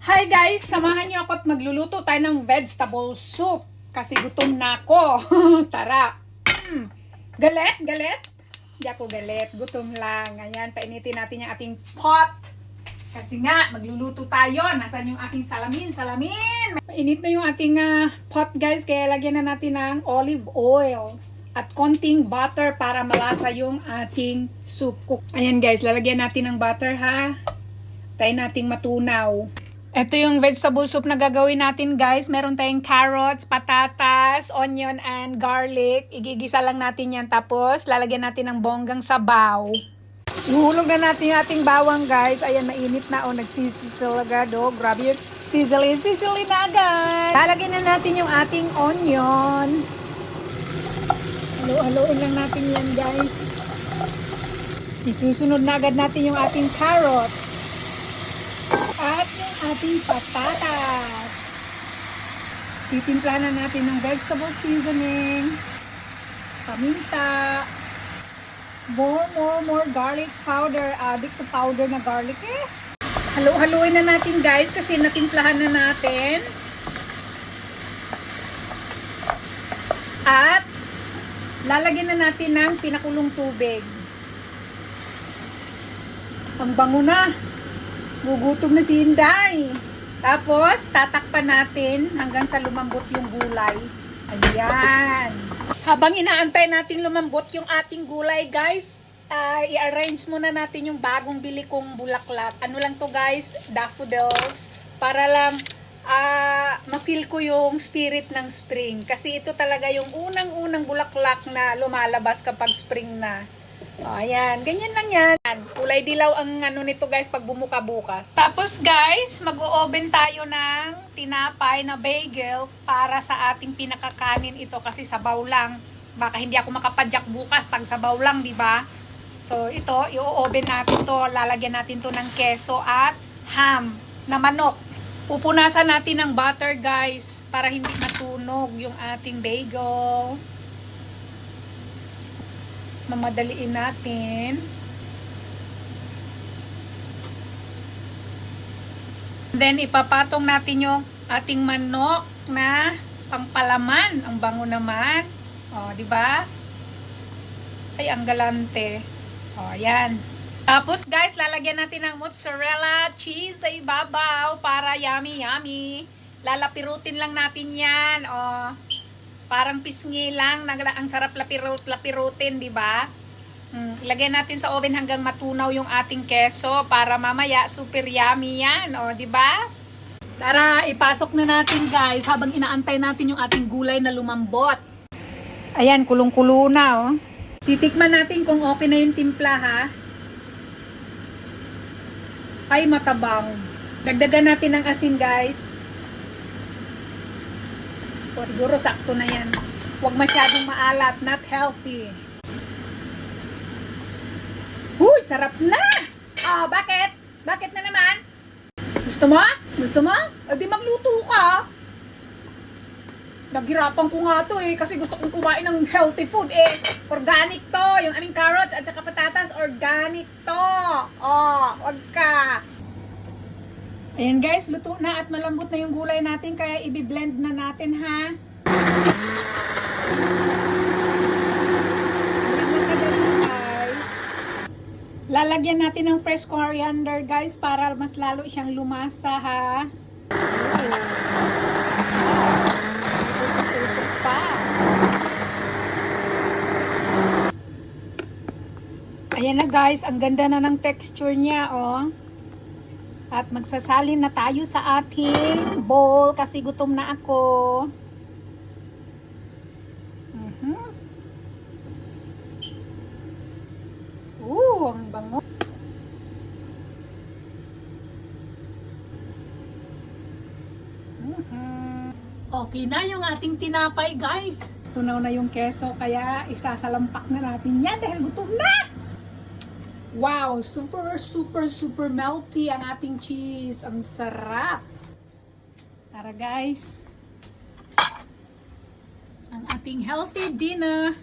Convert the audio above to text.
Hi guys! Samahan niyo ako at magluluto tayo ng vegetable soup. Kasi gutom na ako. Tara! Mm. Galit? Galit? Hindi ako galit. Gutom lang. Ayan, painitin natin yung ating pot. Kasi nga, magluluto tayo. Nasaan yung aking salamin? Salamin! Mainit na yung ating ah, pot guys. Kaya lagyan na natin ng olive oil. At konting butter para malasa yung ating soup. Ayan guys, lalagyan natin ng butter ha. Tayo nating matunaw. Ito yung vegetable soup na gagawin natin guys. Meron tayong carrots, patatas, onion, and garlic. Igigisa lang natin yan. Tapos, lalagyan natin ng bonggang sabaw. Ihulog na natin yung ating bawang guys. Ayan, mainit na. O, nagsisisil agad. O, grabe yung sizzling. Sizzling na agad. Lalagyan na natin yung ating onion. Halo-haloin lang natin yan guys. Isusunod na agad natin yung ating carrot. Ating patatas. Titimplahan na natin ng vegetable seasoning. Paminta. More, more, more garlic powder. Adik to powder na garlic eh. Halo-haloin na natin guys kasi natimplahan na natin. At lalagyan na natin ng pinakulong tubig. Ang bango na. Gugutom na si Inday. Tapos, tatakpan natin hanggang sa lumambot yung gulay. Ayan. Habang inaantay natin lumambot yung ating gulay, guys, ah, i-arrange muna natin yung bagong bili kong bulaklak. Ano lang to guys? Daffodils. Para lang ah ma-feel ko yung spirit ng spring. Kasi ito talaga yung unang-unang bulaklak na lumalabas kapag spring na. O, ayan. Ganyan lang yan. Kulay dilaw ang ano nito guys pag bumuka bukas. Tapos guys, mag-o-oven tayo ng tinapay na bagel para sa ating pinakakanin ito kasi sabaw lang. Baka hindi ako makapadyak bukas pag sabaw lang, di ba? So, ito, i-oven natin to. Lalagyan natin to ng keso at ham na manok. Pupunasan natin ng butter, guys, para hindi masunog yung ating bagel. Mamadaliin natin. Then, ipapatong natin yung ating manok na pangpalaman. Ang bango naman. O, di ba? Ay, ang galante. O, yan. Tapos, guys, lalagyan natin ng mozzarella cheese sa ibabaw para yummy, yummy. Lalapirutin lang natin yan. O, parang pisngi lang. Ang sarap lapirut, lapirutin, di ba? Hmm, ilagay natin sa oven hanggang matunaw yung ating keso para mamaya super yummy yan, o, di ba? Tara, ipasok na natin guys habang inaantay natin yung ating gulay na lumambot. Ayan, kulong-kulo na, oh. Titikman natin kung okay na yung timpla, ha? Ay, matabang. Dagdagan natin ng asin, guys. O, siguro sakto na yan. Huwag masyadong maalat, not healthy. Huy, sarap na! Ah, bakit? Bakit na naman? Gusto mo? Gusto mo? O di magluto ka. Naghirapan ko nga to eh kasi gusto kong kumain ng healthy food eh. Organic to. Yung aming carrots at saka patatas, organic to. Oh, wag ka. Ayan guys, luto na at malambot na yung gulay natin kaya i-blend na natin ha. Lalagyan natin ng fresh coriander guys para mas lalo siyang lumasa ha. Ayan na guys, ang ganda na ng texture niya oh. At magsasalin na tayo sa ating bowl kasi gutom na ako. Mhm. Ooh, ang bango. Mhm. Okay na yung ating tinapay, guys. Tunaw na yung keso, kaya isasalampak na natin yan dahil gutom na! Wow, super, super, super melty ang ating cheese. Ang sarap. Tara guys. Ang ating healthy dinner.